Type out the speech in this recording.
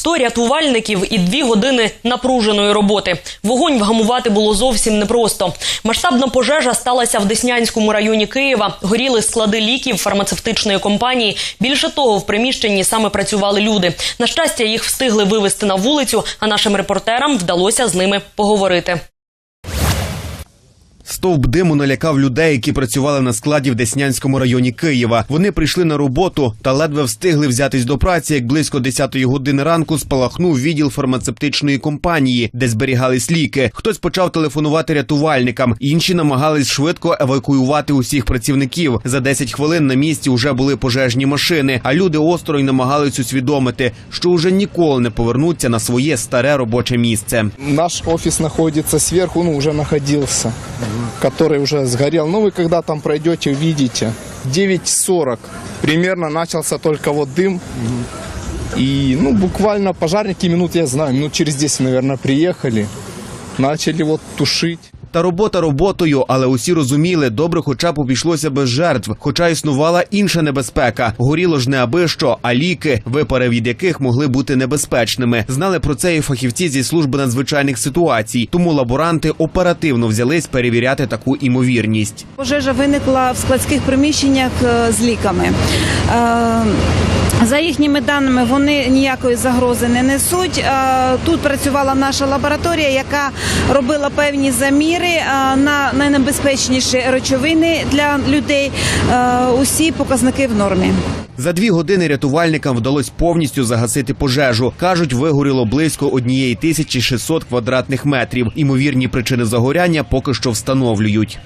100 рятувальників і дві години напруженої роботи. Вогонь вгамувати було зовсім непросто. Масштабна пожежа сталася в Деснянському районі Києва. Горіли склади ліків фармацевтичної компанії. Більше того, в приміщенні саме працювали люди. На щастя, їх встигли вивести на вулицю, а нашим репортерам вдалося з ними поговорити. Стовп диму налякав людей, які працювали на складі в Деснянському районі Києва. Вони прийшли на роботу та ледве встигли взятись до праці, як близько 10-ї години ранку спалахнув відділ фармацевтичної компанії, де зберігались ліки. Хтось почав телефонувати рятувальникам, інші намагались швидко евакуювати усіх працівників. За 10 хвилин на місці вже були пожежні машини, а люди осторонь намагались усвідомити, що вже ніколи не повернуться на своє старе робоче місце. Наш офис находится сверху, ну, уже находился, который уже сгорел. Ну, вы когда там пройдете, увидите. 9.40 примерно начался только вот дым. И, ну, буквально пожарники минут, я знаю, минут через 10, наверное, приехали. Начали вот тушить. Та робота роботою, але усі розуміли, добре, хоча б обійшлося без жертв. Хоча існувала інша небезпека. Горіло ж не аби що, а ліки, випари від яких могли бути небезпечними. Знали про це і фахівці зі служби надзвичайних ситуацій. Тому лаборанти оперативно взялись перевіряти таку імовірність. Пожежа виникла в складських приміщеннях е, з ліками. За їхніми даними, вони ніякої загрози не несуть. Тут працювала наша лабораторія, яка робила певні заміри на найнебезпечніші речовини для людей. Усі показники в нормі. За дві години рятувальникам вдалося повністю загасити пожежу. кажуть, вигоріло близько однієї тисячі 600 квадратних метрів. Імовірні причини загоряння поки що встановлюють.